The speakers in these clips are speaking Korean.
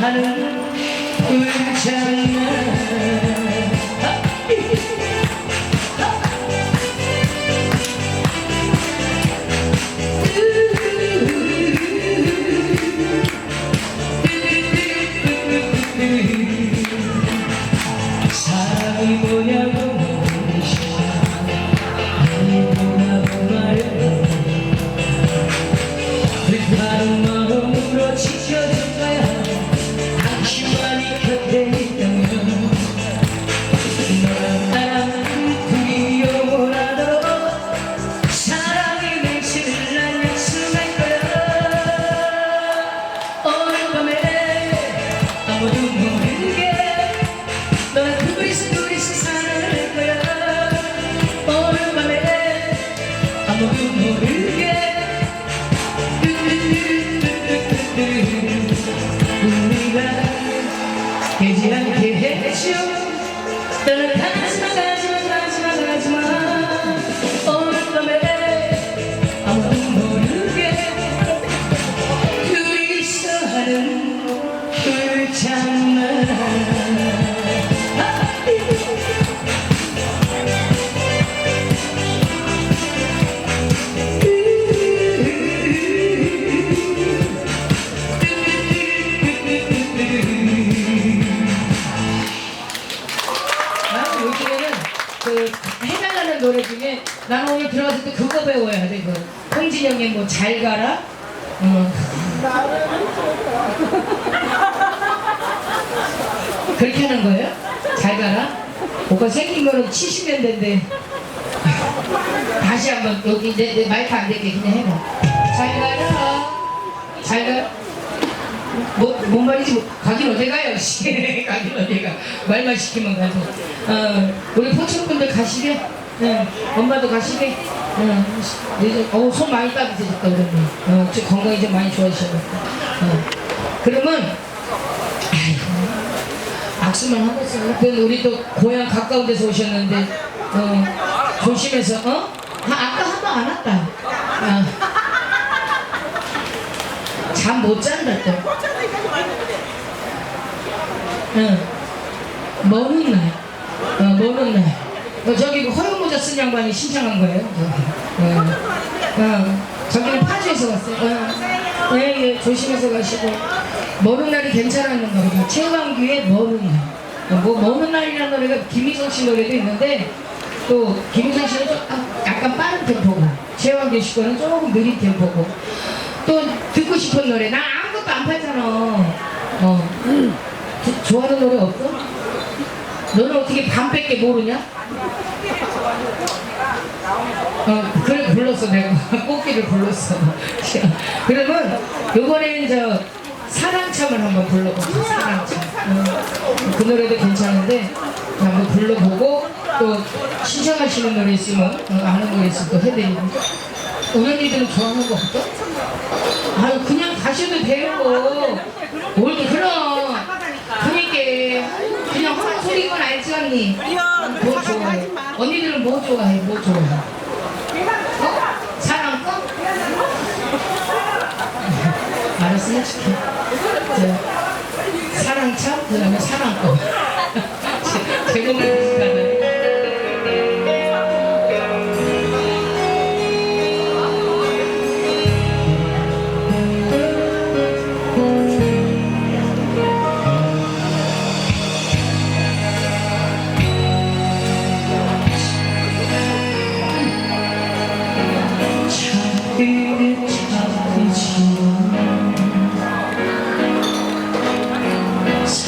하는 괜찮아 뭐 잘 가라. 어. 그렇게 하는 거예요? 잘 가라. 오빠 생긴 거는 70년대인데 다시 한번 여기 내, 내 마이크 안 되게 그냥 해봐. 잘 가라. 잘 가라. 뭐, 뭔 말인지 뭐, 가긴 어디 가요, 씨. 가긴 어디 가. 말만 시키면 가죠. 어, 우리 포천분들 가시게. 응, 엄마도 가시게. 응, 이제, 어우, 손 많이 따뜻해졌다, 그러면. 어, 저 건강이 좀 많이 좋아지셨다. 어. 그러면, 아이고, 악수만 하고 있어요. 그 우리도 고향 가까운 데서 오셨는데, 어, 조심해서, 어? 아, 아까 한 번 안 왔다. 어. 잠못 잔다 또. 응. 머는 날. 어, 머는 날. 어, 저기 그 허용 모자 쓴 양반이 신청한 거예요. 저기. 어. 어. 저기는 파주에서 왔어요. 어. 예, 예, 조심해서 가시고. 머는 날이 괜찮았는가 보다. 최강규의 머는 날. 어, 뭐, 머는 날이라는 노래가 김희성 씨 노래도 있는데, 또, 김희성 씨는 좀 아, 약간 빠른 템포고, 최강규 씨 거는 조금 느린 템포고, 또 듣고 싶은 노래 나 아무것도 안 팔잖아 어 조- 좋아하는 노래 없어? 너는 어떻게 밤밖에 모르냐? 어 그래 불렀어 내가 꽃기를 불렀어 그러면 요번에는 저 사랑참을 한번 불러보자 사랑참 어, 그 노래도 괜찮은데 한번 불러보고 또 신청하시는 노래 있으면 어, 아는 노래 있으면 또 해드리고 은연이들은 좋아하는 거 없어? 아유 그냥 가셔도 돼요. 뭘 그럼 그니까 그냥 헛 소리인 건 알지 언니? 뭐 좋아해? 언니들은 뭐 좋아해? 뭐 좋아해? 어? 사랑 거? 알았어 해줄게. 저 사랑참 그다음에 사랑 거. 제목을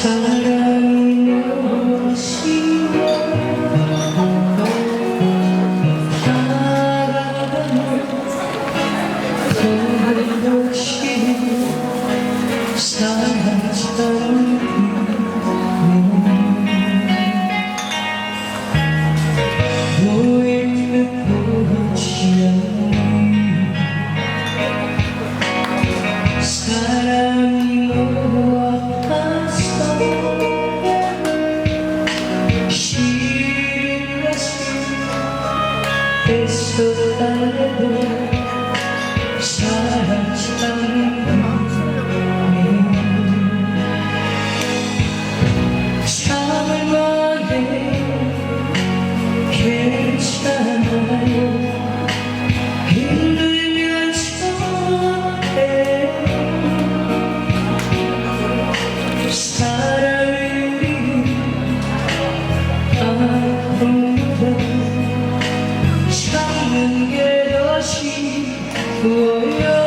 사 모든 게 다시 보여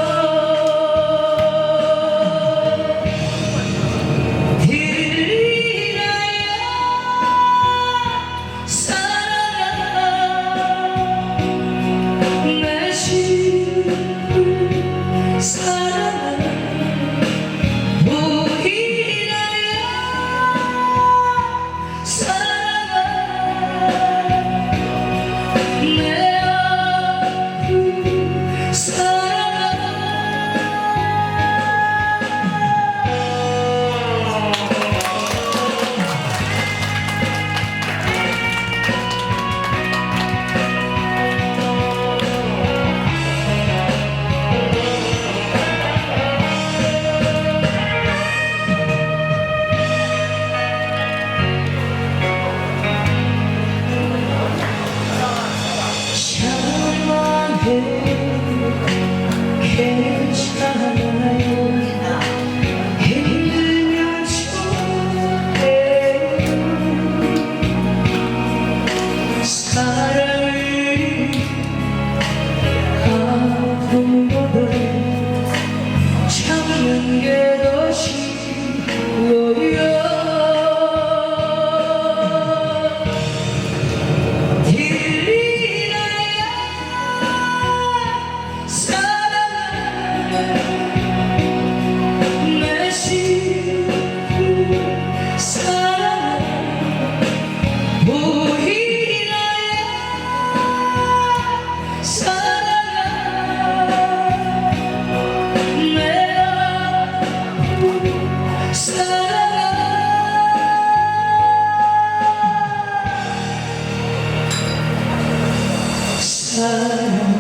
sun.